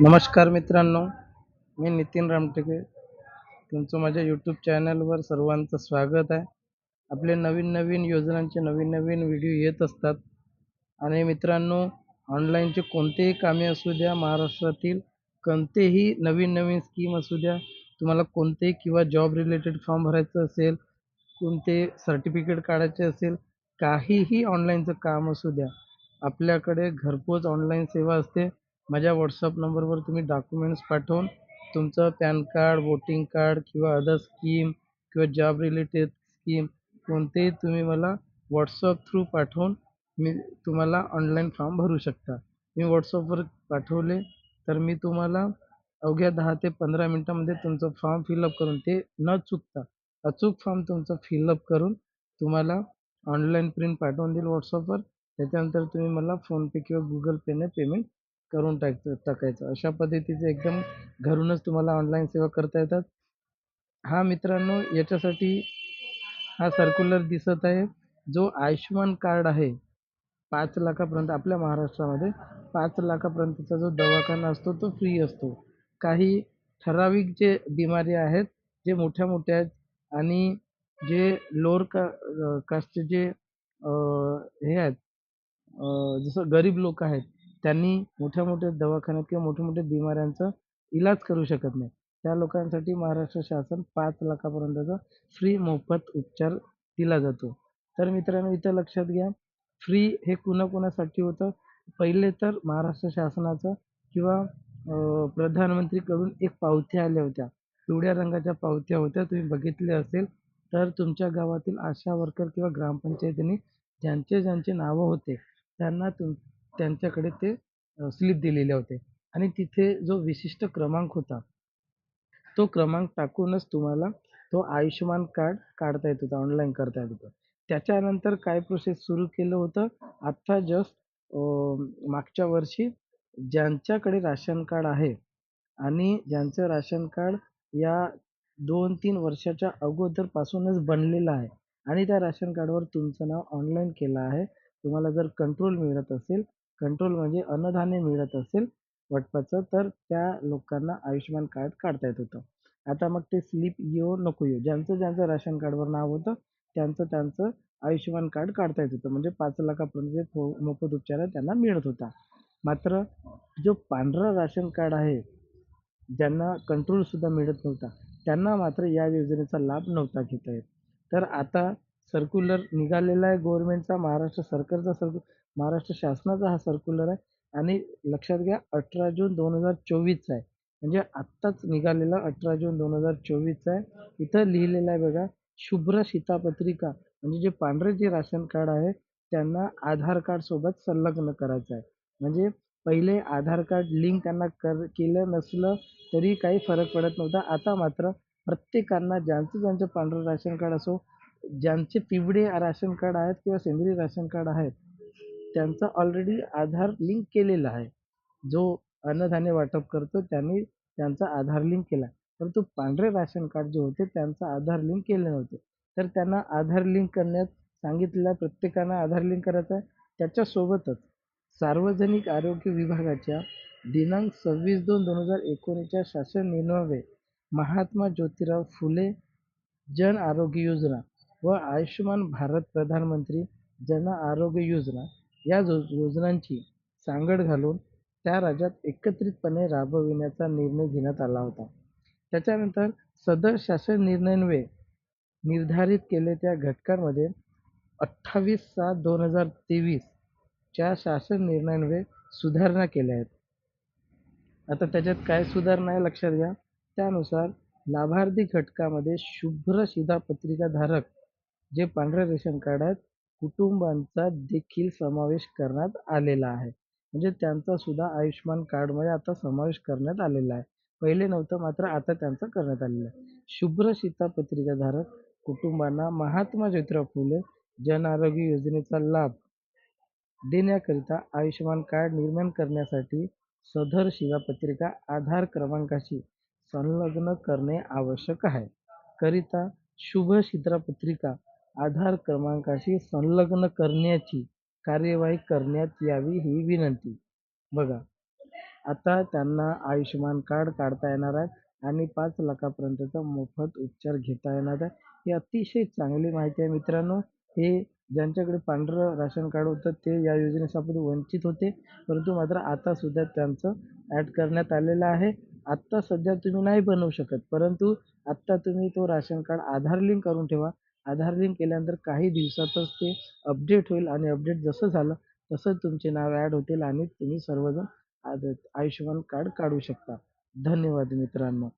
नमस्कार मित्रांनो मी नितीन रामटेके. तुमचं माझ्या यूट्यूब चॅनलवर सर्वांचं स्वागत आहे. आपले नवीन नवीन योजनांचे नवीन नवीन व्हिडिओ येत असतात. आणि मित्रांनो ऑनलाईनचे कोणतेही कामे असू द्या महाराष्ट्रातील कोणतेही नवीन नवीन स्कीम असू द्या तुम्हाला कोणतेही किंवा जॉब रिलेटेड फॉर्म भरायचं असेल कोणते सर्टिफिकेट काढायचे असेल काहीही ऑनलाईनचं काम असू द्या. आपल्याकडे घरपोच ऑनलाईन सेवा असते. माझ्या व्हॉट्सअप नंबरवर तुम्ही डॉक्युमेंट्स पाठवून तुमचं पॅन कार्ड वोटिंग कार्ड किंवा अदर स्कीम किंवा जॉब रिलेटेड स्कीम कोणतेही तुम्ही मला व्हॉट्सअप थ्रू पाठवून मी तुम्हाला ऑनलाईन फॉर्म भरू शकता. मी व्हॉट्सअपवर पाठवले तर मी तुम्हाला अवघ्या दहा ते पंधरा मिनटामध्ये तुमचं फॉर्म फिलअप करून ते न चुकता अचूक फॉर्म तुमचं फिलअप करून तुम्हाला ऑनलाईन प्रिंट पाठवून देईल व्हॉट्सअपवर त्याच्यानंतर तुम्ही मला फोनपे किंवा गुगल पेने पेमेंट करून टाक टाकायचं. अशा पद्धतीचे एकदम घरूनच तुम्हाला ऑनलाईन सेवा करता येतात. हा मित्रांनो याच्यासाठी हा सर्क्युलर दिसत आहे. जो आयुष्यमान कार्ड आहे पाच लाखापर्यंत आपल्या महाराष्ट्रामध्ये पाच लाखापर्यंतचा जो दवाखाना असतो तो फ्री असतो. काही ठराविक जे बिमारी आहेत जे मोठ्या मोठ्या आहेत आणि जे लोअर का कास्टचे जे हे आहेत जसं गरीब लोक आहेत त्यांनी मोठ्या मोठ्या दवाखान्यात किंवा मोठ्या मोठ्या बिमाऱ्यांचा इलाज करू शकत नाही. त्या लोकांसाठी महाराष्ट्र शासन पाच लाखापर्यंतचा फ्री मोफत उपचार दिला जातो. तर मित्रांनो इथं लक्षात घ्या फ्री हे कुणाकुणासाठी होतं? पहिले तर महाराष्ट्र शासनाचं किंवा प्रधानमंत्रीकडून एक पावत्या आल्या होत्या. पिवळ्या रंगाच्या पावत्या होत्या तुम्ही बघितले असेल. तर तुमच्या गावातील आशा वर्कर किंवा ग्रामपंचायतीने ज्यांचे ज्यांचे नावं होते त्यांना तुम त्यांच्याकडे ते स्लिप दिलेले होते. आणि तिथे जो विशिष्ट क्रमांक होता तो क्रमांक टाकूनच तुम्हाला तो आयुष्यमान कार्ड काढता येत होता ऑनलाईन करता येत होतं. त्याच्यानंतर काय प्रोसेस सुरू केलं होतं? आत्ता जस्ट मागच्या वर्षी ज्यांच्याकडे राशन कार्ड आहे आणि ज्यांचं राशन कार्ड या दोन तीन वर्षाच्या अगोदरपासूनच बनलेलं आहे आणि त्या राशन कार्डवर तुमचं नाव ऑनलाईन केलं आहे तुम्हाला जर कंट्रोल मिळत असेल कंट्रोल म्हणजे अन्नधान्य मिळत असेल वाटपाचं तर त्या लोकांना आयुष्यमान कार्ड काढता येत होतं. आता मग ते स्लिप येऊ नको येऊ ज्यांचं ज्यांचं राशन कार्डवर नाव होतं त्यांचं त्यांचं आयुष्यमान कार्ड काढता येत होतं. म्हणजे पाच लाखापर्यंत जे फो मोफत उपचार त्यांना मिळत होता. मात्र जो पांढरा राशन कार्ड आहे ज्यांना कंट्रोलसुद्धा मिळत नव्हता त्यांना मात्र या योजनेचा लाभ नव्हता घेता येत. तर आता सर्क्युलर निघालेला आहे. गव्हर्नमेंटचा महाराष्ट्र सरकारचा सर्क्यु महाराष्ट्र शासनाचा हा सर्क्युलर आहे. आणि लक्षात घ्या अठरा जून दोन हजार चोवीसचा आहे. म्हणजे आत्ताच निघालेला अठरा जून दोन हजार चोवीसचा आहे. इथं लिहिलेलं आहे बघा शुभ्र शितापत्रिका म्हणजे जे पांढरे जे राशन कार्ड आहे त्यांना आधार कार्ड सोबत संलग्न करायचं आहे. म्हणजे पहिले आधार कार्ड लिंक त्यांना कर केलं नसलं तरी काही फरक पडत नव्हता. आता मात्र प्रत्येकांना ज्यांचं ज्यांचं पांढरं राशन कार्ड असो ज्यांचे पिवळे राशन कार्ड आहेत किंवा सेंद्रिय राशन कार्ड आहेत त्यांचा ऑलरेडी आधार लिंक केलेला आहे. जो अन्नधान्य वाटप करतो त्यांनी त्यांचा आधार लिंक केला. परंतु पांढरे राशन कार्ड जे होते त्यांचा आधार लिंक केले नव्हते. तर त्यांना आधार लिंक करण्यात सांगितलेलं प्रत्येकानं आधार लिंक करायचं आहे. त्याच्यासोबतच सार्वजनिक आरोग्य विभागाच्या दिनांक सव्वीस दोन दोन हजार एकोणीसच्या शासन निर्णयावे महात्मा ज्योतिराव फुले जन आरोग्य योजना व आयुष्यमान भारत प्रधानमंत्री जन आरोग्य योजना या जो योजनांची सांगड घालून त्या राज्यात एकत्रितपणे राबविण्याचा निर्णय घेण्यात आला होता. त्याच्यानंतर सदर शासन निर्णयान्वये निर्धारित केले त्या घटकांमध्ये अठ्ठावीस सात दोन हजार तेवीसच्या शासन निर्णयान्वये सुधारणा केल्या आहेत. आता त्याच्यात काय सुधारणा आहे लक्षात घ्या. त्यानुसार लाभार्थी घटकामध्ये शुभ्र शिधापत्रिकाधारक जे पांढऱ्या रेशन कार्ड आहेत कुटुंबांचा देखील समावेश करण्यात आलेला आहे. म्हणजे त्यांचा सुद्धा आयुष्यमान कार्डमध्ये आता समावेश करण्यात आलेला आहे. पहिले नव्हतं मात्र आता त्यांचा करण्यात आलेलं आहे. शुभ्र शिधापत्रिका धारक कुटुंबांना महात्मा ज्योतिराव फुले जन आरोग्य योजनेचा लाभ देण्याकरिता आयुष्यमान कार्ड निर्माण करण्यासाठी सदर शिधापत्रिका आधार क्रमांकाशी संलग्न करणे आवश्यक आहे. करिता शुभ शिधापत्रिका आधार क्रमांकाशी संलग्न करण्याची कार्यवाही करण्यात यावी ही विनंती. बघा आता त्यांना आयुष्यमान कार्ड काढता येणार आहे आणि पाच लाखापर्यंतचा मोफत उपचार घेता येणार आहे. ही अतिशय चांगली माहिती आहे मित्रांनो. हे ज्यांच्याकडे पांढरं राशन कार्ड होतं ते या योजनेसाठी वंचित होते. परंतु मात्र आता सुद्धा त्यांचं ॲड करण्यात आलेलं आहे. आत्ता सध्या तुम्ही नाही बनवू शकत परंतु आत्ता तुम्ही तो राशन कार्ड आधार लिंक करून ठेवा. आधार लिंक केल्यानंतर काही दिवसातच ते अपडेट होईल आणि अपडेट जसं झालं तसं तुमचे नाव ॲड होतील आणि तुम्ही सर्वजण आज आयुष्यमान कार्ड काढू शकता. धन्यवाद मित्रांनो.